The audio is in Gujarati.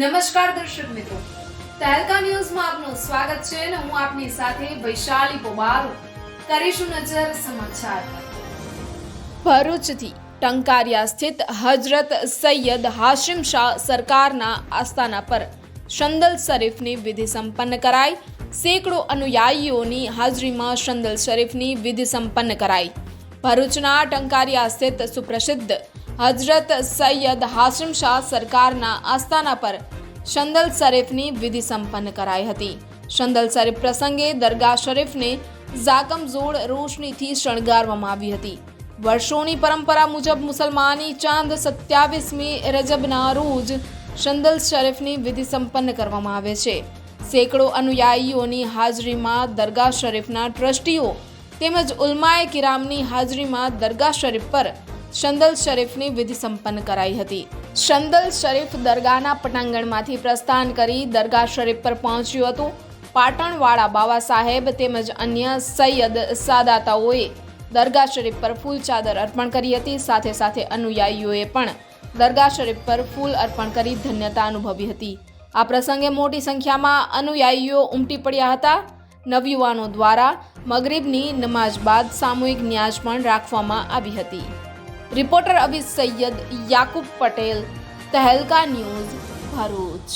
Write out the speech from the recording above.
નમસ્કાર દર્શક મિત્રો. તહેલકા ન્યૂઝમાં આપનું સ્વાગત છે અને હું આપની સાથે વૈશાલી પોબારો કરીશું નજર સમાચાર. ભરૂચથી ટંકારિયા સ્થિત હજરત સૈયદ હાશિમ શાહ સરકારના આસ્થાના પર શંદલ શરીફની વિધિ સંપન્ન કરાઈ. સેંકડો અનુયાયીઓની હાજરીમાં શંદલ શરીફની વિધિ સંપન્ન કરાઈ. ભરૂચના ટંકારિયા સ્થિત સુપ્રસિદ્ધ હજરત સૈયદ હાશિમ શાહ સરકારના આસ્થાના પર શંદલ શરીફની વિધિ સંપન્ન કરાઈ હતી. શંદલ શરીફ પ્રસંગે દરગાહ શરીફને ઝાકમઝોડ રોશનીથી શણગારવામાં આવી હતી. વર્ષોની પરંપરા મુજબ મુસલમાની ચાંદ સત્યાવીસમી રજબના રોજ શંદલ શરીફની વિધિ સંપન્ન કરવામાં આવે છે. સેંકડો અનુયાયીઓની હાજરીમાં દરગાહ શરીફના ટ્રસ્ટીઓ તેમજ ઉલમાએ કિરામની હાજરીમાં દરગાહ શરીફ પર શંદલ શરીફની વિધિ સંપન્ન કરાઈ હતી. શંદલ શરીફ દરગાહના પટાંગણમાંથી પ્રસ્થાન કરી દરગાહ શરીફ પર પહોંચ્યું હતું. પાટણવાળા બાવા સાહેબ તેમજ અન્ય સૈયદ સાદાતાઓએ દરગાહ શરીફ પર ફૂલ ચાદર અર્પણ કરી હતી. સાથે સાથે અનુયાયીઓએ પણ દરગાહ શરીફ પર ફૂલ અર્પણ કરી ધન્યતા અનુભવી હતી. આ પ્રસંગે મોટી સંખ્યામાં અનુયાયીઓ ઉમટી પડ્યા હતા. નવયુવાનો દ્વારા મગરીબની નમાઝ બાદ સામૂહિક ન્યાજ પણ રાખવામાં આવી હતી. Reporter Abhit Saiyad Yakub Patel Tehelka news Bharuch.